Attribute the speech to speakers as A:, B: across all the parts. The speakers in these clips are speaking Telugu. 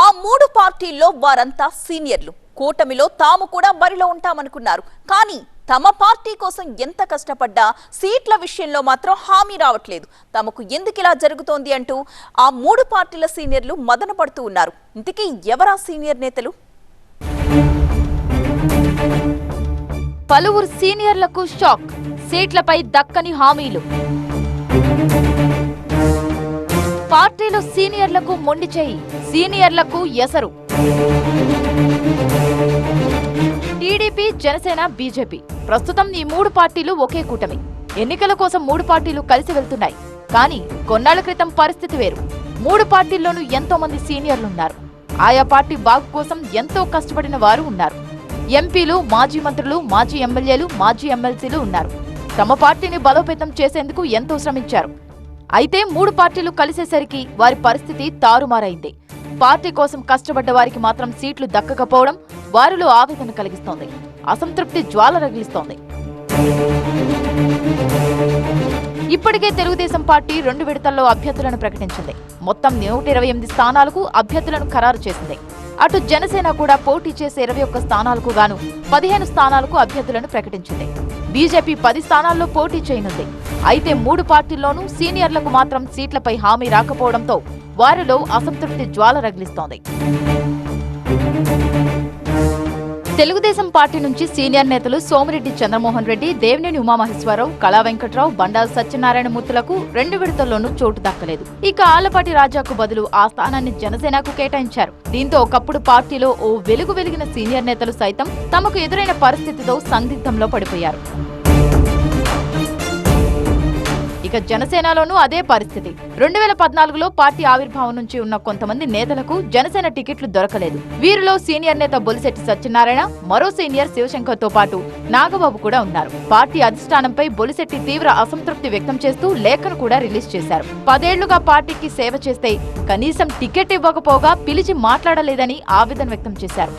A: ఆ మూడు పార్టీల్లో వారంతా సీనియర్లు. కూటమిలో తాము కూడా బరిలో ఉంటామనుకున్నారు. కానీ తమ పార్టీ కోసం ఎంత కష్టపడ్డా సీట్ల విషయంలో మాత్రం హామీ రావట్లేదు. తమకు ఎందుకు ఇలా జరుగుతోంది అంటూ ఆ మూడు పార్టీల సీనియర్లు మదన పడుతూ ఉన్నారు. ఇంతకీ ఎవరా సీనియర్ నేతలు?
B: పలువురు సీనియర్లకు షాక్. సీట్లపై దక్కని హామీలు. పార్టీలో సీనియర్లకు మొండి చేయి సీనియర్లకు ఎసరు. TDP Janasena BJP. ప్రస్తుతం ఈ మూడు పార్టీలు ఒకే కూటమి. ఎన్నికల కోసం మూడు పార్టీలు కలిసి వెళ్తున్నాయి. కానీ కొన్నాళ్ళ క్రితం పరిస్థితి వేరు. మూడు పార్టీల్లోనూ ఎంతో మంది సీనియర్లున్నారు. ఆయా పార్టీ బాగు కోసం ఎంతో కష్టపడిన వారు ఉన్నారు. ఎంపీలు మాజీ మంత్రులు మాజీ ఎమ్మెల్యేలు మాజీ ఎమ్మెల్సీలు ఉన్నారు. తమ పార్టీని బలోపేతం చేసేందుకు ఎంతో శ్రమించారు. అయితే మూడు పార్టీలు కలిసేసరికి వారి పరిస్థితి తారుమారైంది. పార్టీ కోసం కష్టపడ్డ వారికి మాత్రం సీట్లు దక్కకపోవడం వారిలో ఆవేదన కలిగిస్తోంది. అసంతృప్తి జ్వాల రగిలిస్తోంది. ఇప్పటికే తెలుగుదేశం పార్టీ రెండు విడతల్లో అభ్యర్థులను ప్రకటించింది. మొత్తం నూట ఇరవై ఎనిమిది స్థానాలకు అభ్యర్థులను ఖరారు చేసింది. అటు జనసేన కూడా పోటీ చేసే ఇరవై ఒక్క స్థానాలకు గాను పదిహేను స్థానాలకు అభ్యర్థులను ప్రకటించింది. బీజేపీ పది స్థానాల్లో పోటీ చేయనుంది. అయితే మూడు పార్టీల్లోనూ సీనియర్లకు మాత్రం సీట్లపై హామీ రాకపోవడంతో వారిలో అసంతృప్తి జ్వాల రగిలిస్తోంది. తెలుగుదేశం పార్టీ నుంచి సీనియర్ నేతలు సోమిరెడ్డి చంద్రమోహన్ రెడ్డి దేవినేని ఉమామహేశ్వరరావు కళా వెంకట్రావు బండారు సత్యనారాయణ మూర్తులకు రెండు విడతల్లోనూ చోటు దక్కలేదు. ఇక ఆలపాటి రాజాకు బదులు ఆ స్థానాన్ని జనసేనకు కేటాయించారు. దీంతో ఒకప్పుడు పార్టీలో ఓ వెలుగు వెలిగిన సీనియర్ నేతలు సైతం తమకు ఎదురైన పరిస్థితితో సందిగ్ధంలో పడిపోయారు. ఇక జనసేనలోనూ అదే పరిస్థితి. రెండు వేల పద్నాలుగులో పార్టీ ఆవిర్భావం నుంచి ఉన్న కొంతమంది నేతలకు జనసేన టికెట్లు దొరకలేదు. వీరిలో సీనియర్ నేత బొలిశెట్టి సత్యనారాయణ మరో సీనియర్ శివశంకర్తో పాటు నాగబాబు కూడా ఉన్నారు. పార్టీ అధిష్టానంపై బొలిశెట్టి తీవ్ర అసంతృప్తి వ్యక్తం చేస్తూ లేఖను కూడా రిలీజ్ చేశారు. పదేళ్ళుగా పార్టీకి సేవ చేస్తే కనీసం టికెట్ ఇవ్వకపోగా పిలిచి మాట్లాడలేదని ఆవేదన వ్యక్తం చేశారు.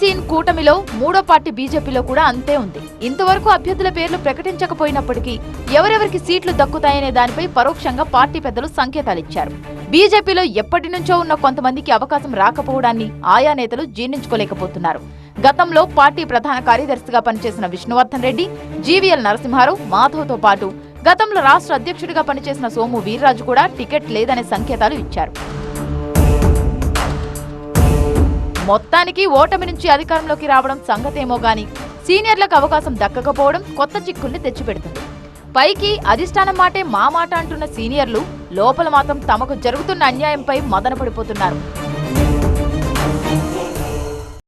B: సేమ్ కూటమిలో మూడో పార్టీ బీజేపీలో కూడా అంతే ఉంది. ఇంతవరకు అభ్యర్థుల పేర్లు ప్రకటించకపోయినప్పటికీ ఎవరెవరికి సీట్లు దక్కుతాయనే దానిపై పరోక్షంగా పార్టీ పెద్దలు సంకేతాలిచ్చారు బీజేపీలో ఎప్పటి నుంచో ఉన్న కొంతమందికి అవకాశం రాకపోవడాన్ని ఆయా నేతలు జీర్ణించుకోలేకపోతున్నారు. గతంలో పార్టీ ప్రధాన కార్యదర్శిగా పనిచేసిన విష్ణువర్ధన్ రెడ్డి జీవీఎల్ నరసింహారావు మాధవ్తో పాటు గతంలో రాష్ట్ర అధ్యక్షుడిగా పనిచేసిన సోము వీర్రాజు కూడా టికెట్ లేదనే సంకేతాలు ఇచ్చారు. మొత్తానికి ఓటమి నుంచి అధికారంలోకి రావడం సంగతేమో గాని సీనియర్లకు అవకాశం దక్కకపోవడం కొత్త చిక్కుల్ని తెచ్చిపెడుతుంది. పైకి అధిష్టానం మాటే మా మాట అంటున్న సీనియర్లు లోపల మాత్రం తమకు జరుగుతున్న అన్యాయంపై మదనపడిపోతున్నారు.